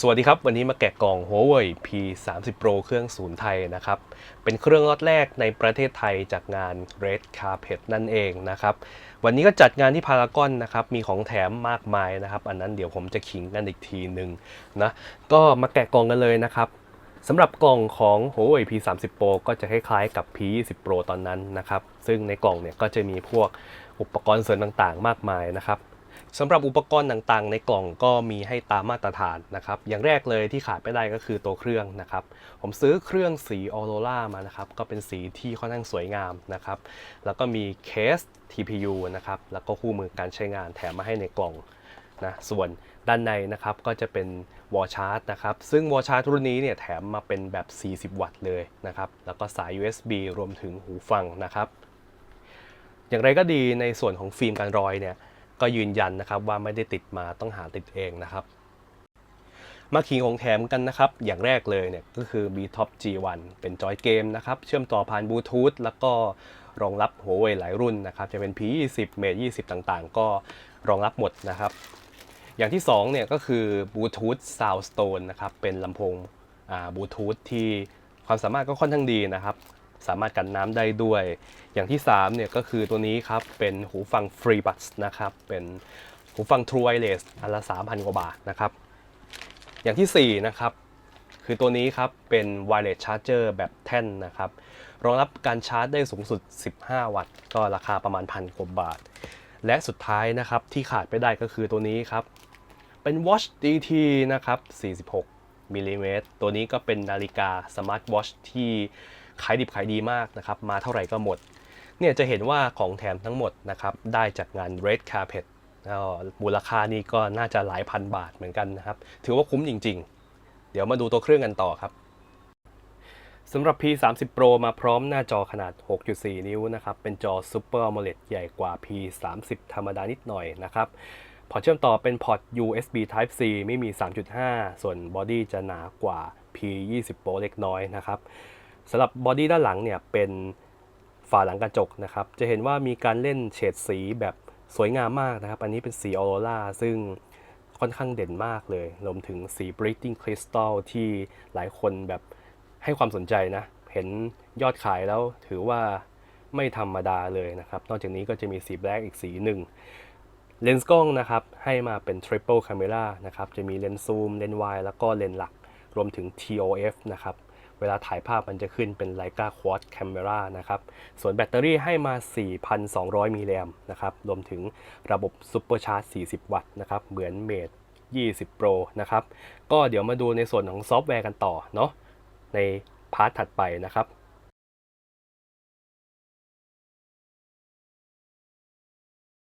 สวัสดีครับ วันนี้มาแกะกล่อง Huawei P 3 0 Pro เครื่องศูนย์ไทยนะครับ เป็นเครื่องล็อตแรกในประเทศไทยจากงาน Red Carpet นั่นเองนะครับ วันนี้ก็จัดงานที่พารากอนนะครับ มีของแถมมากมายนะครับ อันนั้นเดี๋ยวผมจะขิงกันอีกทีหนึ่งนะ ก็มาแกะกล่องกันเลยนะครับสำหรับกล่องของ Huawei P 3 0 Pro ก็จะคล้ายๆกับ P 2 0 Pro ตอนนั้นนะครับ ซึ่งในกล่องเนี่ยก็จะมีพวกอุปกรณ์เสริมต่างๆ มากมายนะครับ สำหรับอุปกรณ์ต่างๆ ในกล่องก็มีให้ตามมาตรฐานนะครับ อย่างแรกเลยที่ขาดไม่ได้ก็คือตัวเครื่องนะครับ ผมซื้อเครื่องสีออโรรามานะครับ ก็เป็นสีที่ค่อนข้างสวยงามนะครับ แล้วก็มีเคส TPU นะครับ แล้วก็คู่มือการใช้งานแถมมาให้ในกล่องนะ ส่วนด้านในนะครับก็จะเป็นวอลชาร์จนะครับ ซึ่งวอลชาร์จรุ่นนี้เนี่ยแถมมาเป็นแบบ 40 วัตต์เลยนะครับ แล้วก็สาย USB รวมถึงหูฟังนะครับ อย่างไรก็ดีในส่วนของฟิล์มกันรอยเนี่ย ก็ยืนยันนะครับว่าไม่ได้ติดมาต้องหาติดเองนะครับมาขิงของแถมกันนะครับ อย่างแรกเลยเนี่ยก็คือ B Top G1 เป็นจอยเกมนะครับ เชื่อมต่อผ่านบลูทูธแล้วก็รองรับหัวเว่ยหลายรุ่นนะครับ จะเป็น P20 Mate 20 ต่างๆ ก็รองรับหมดนะครับ อย่างที่2เนี่ยก็คือ Bluetooth Soundstone นะครับ เป็นลำโพงบลูทูธที่ความสามารถก็ค่อนข้างดีนะครับ สามารถกันน้ำได้ด้วย อย่างที่3เนี่ยก็คือตัวนี้ครับ เป็นหูฟัง FreeBuds นะครับ เป็นหูฟัง True Wireless อันละ 3,000 กว่าบาทนะครับ อย่างทีสี่ 4 นะครับ คือตัวนี้ครับ เป็น Wireless Charger แบบแท่นนะครับ รองรับการชาร์จได้สูงสุด 15 วัตต์ ก็ราคาประมาณพันกว่าบาท และสุดท้ายนะครับที่ขาดไม่ได้ก็คือตัวนี้ครับ เป็น Watch DT นะครับ 46มิลลิเมตรตัวนี้ก็เป็นนาฬิกาสมาร์ทวอชที่ ขายดิบขายดีมากนะครับ มาเท่าไหร่ก็หมด เนี่ยจะเห็นว่าของแถมทั้งหมดนะครับ ได้จากงาน Red Carpet มูลค่านี่ก็น่าจะหลายพันบาทเหมือนกันนะครับ ถือว่าคุ้มจริง ๆ เดี๋ยวมาดูตัวเครื่องกันต่อครับสำหรับ P 3 0 Pro มาพร้อมหน้าจอขนาด 6.4 นิ้วนะครับ เป็นจอ Super AMOLED ใหญ่กว่า P 3 0 ธรรมดานิดหน่อยนะครับ พอเชื่อมต่อเป็นพอร์ต USB Type C ไม่มี 3.5 ส่วนบอดี้จะหนากว่า P 2 0 Pro เล็กน้อยนะครับ สำหรับบอดี้ด้านหลังเนี่ยเป็นฝาหลังกระจกนะครับ จะเห็นว่ามีการเล่นเฉดสีแบบสวยงามมากนะครับ อันนี้เป็นสีออโรราซึ่งค่อนข้างเด่นมากเลย รวมถึงสี Breathing Crystal ที่หลายคนแบบให้ความสนใจนะ เห็นยอดขายแล้วถือว่าไม่ธรรมดาเลยนะครับ นอกจากนี้ก็จะมีสีแบล็กอีกสีหนึ่งเลนส์กล้องนะครับ ให้มาเป็น triple camera นะครับ จะมีเลนส์ซูม เลนส์วายแล้วก็เลนส์หลัก รวมถึง TOF นะครับ วลาถ่ายภาพมันจะขึ้นเป็น Leica Quad Camera นะครับ ส่วนแบตเตอรี่ให้มา 4,200 มิลลิแอมนะครับ รวมถึงระบบ Super Charge 40 วัตต์นะครับ เหมือน Mate 20 Pro นะครับ ก็เดี๋ยวมาดูในส่วนของซอฟต์แวร์กันต่อเนาะในพาร์ทถัดไปนะครับ